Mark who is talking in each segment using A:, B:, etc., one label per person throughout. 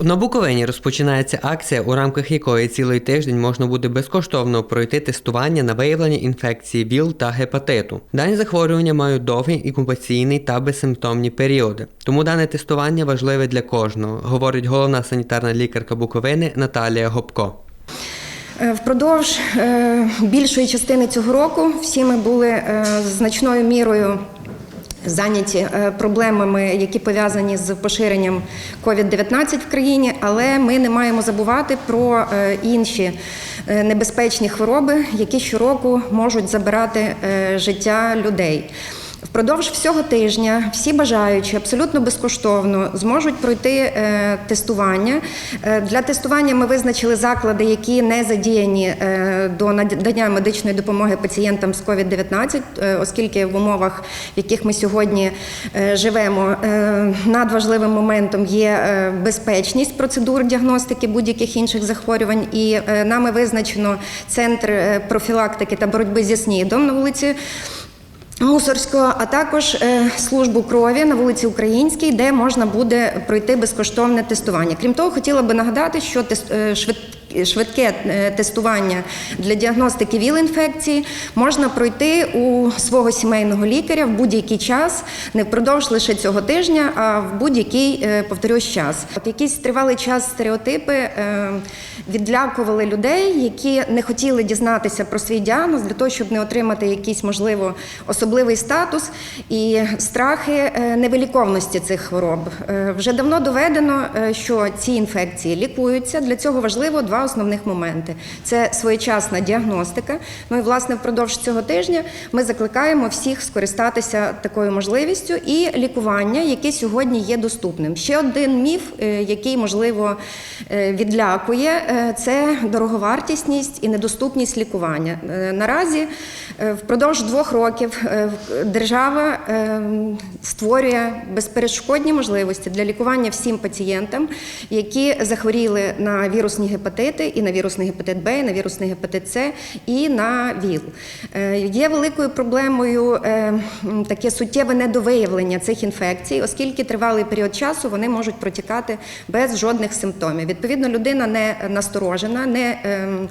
A: На Буковині розпочинається акція, у рамках якої цілий тиждень можна буде безкоштовно пройти тестування на виявлення інфекції ВІЛ та гепатиту. Дані захворювання мають довгий інкубаційний та безсимптомні періоди. Тому дане тестування важливе для кожного, говорить головна санітарна лікарка Буковини Наталія Гопко.
B: Е, Впродовж е, більшої частини цього року всі ми були е, значною мірою зайняті е, проблемами, які пов'язані з поширенням COVID-19 в країні, але ми не маємо забувати про е, інші е, небезпечні хвороби, які щороку можуть забирати життя людей. Впродовж всього тижня всі бажаючі абсолютно безкоштовно зможуть пройти е, тестування. Е, для тестування ми визначили заклади, які не задіяні е, до надання медичної допомоги пацієнтам з COVID-19, е, оскільки в умовах, в яких ми сьогодні живемо, надважливим моментом є безпечність процедур діагностики будь-яких інших захворювань. І нами визначено центр профілактики та боротьби зі СНІДом на вулиці. Мусорського, а також е, службу крові на вулиці Українській, де можна буде пройти безкоштовне тестування. Крім того, хотіла би нагадати, що е, швид, швидке е, тестування для діагностики ВІЛ-інфекції можна пройти у свого сімейного лікаря в будь-який час, не впродовж лише цього тижня, а в будь-який, е, повторюсь, час. От якийсь тривалий час стереотипи е, відлякували людей, які не хотіли дізнатися про свій діагноз для того, щоб не отримати якийсь, можливо, особливий статус і страхи невиліковності цих хвороб. Вже давно доведено, що ці інфекції лікуються. Для цього важливо два основних моменти: це своєчасна діагностика. Ну і власне впродовж цього тижня ми закликаємо всіх скористатися такою можливістю і лікування, яке сьогодні є доступним. Ще один міф, е, який можливо е, відлякує, е, це дороговартісність і недоступність лікування. Наразі впродовж двох років держава створює безперешкодні можливості для лікування всім пацієнтам, які захворіли на вірусні гепатити, і на вірусний гепатит Б, і на вірусний гепатит С, і на ВІЛ. Е, Є великою проблемою е, таке суттєве недовиявлення цих інфекцій, оскільки тривалий період часу вони можуть протікати без жодних симптомів. Відповідно, людина не насторожена, не ем,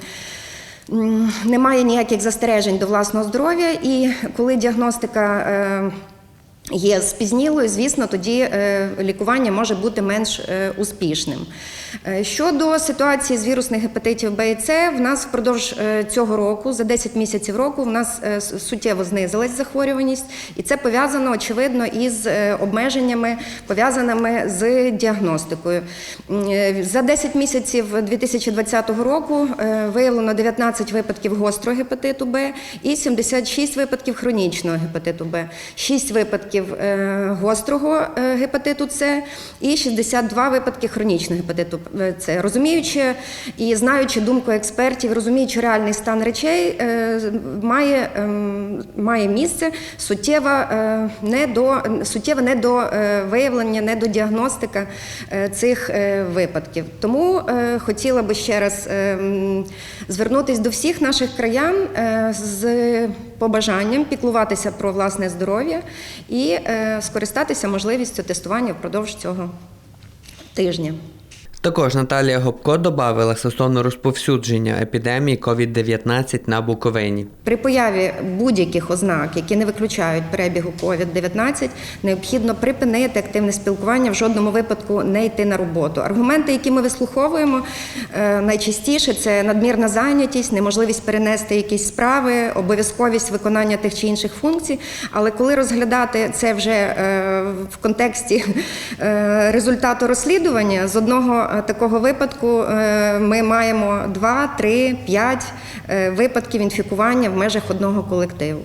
B: немає ніяких застережень до власного здоров'я, і коли діагностика е, є спізнілою, звісно, тоді е, лікування може бути менш е, успішним. Е, Щодо ситуації з вірусних гепатитів Б і С, в нас впродовж цього року, за 10 місяців року, в нас суттєво знизилась захворюваність, і це пов'язано очевидно із обмеженнями, пов'язаними з діагностикою. За 10 місяців 2020 року виявлено 19 випадків гострого гепатиту Б і 76 випадків хронічного гепатиту Б, 6 випадків е, гострого е, гепатиту С і 62 випадки хронічного гепатиту е, С. Розуміючи і знаючи думку експертів, розуміючи реальний стан речей, має, ем, має місце суттєве е, недо, суттєве недовиявлення, недодіагностика цих випадків. Тому хотіла би ще раз ем, звернутися до всіх наших краян е, з побажанням піклуватися про власне здоров'я і е, скористатися можливістю тестування впродовж цього тижня.
A: Також Наталія Гопко додавила стосовно розповсюдження епідемії COVID-19 на Буковині.
B: При появі будь-яких ознак, які не виключають перебігу COVID-19, необхідно припинити активне спілкування, в жодному випадку не йти на роботу. Аргументи, які ми вислуховуємо, е, найчастіше це надмірна зайнятість, неможливість перенести якісь справи, обов'язковість виконання тих чи інших функцій. Але коли розглядати це вже е, в контексті е, результату розслідування, з одного такого випадку е, ми маємо 2, 3, 5 е, випадків інфікування в межах одного колективу.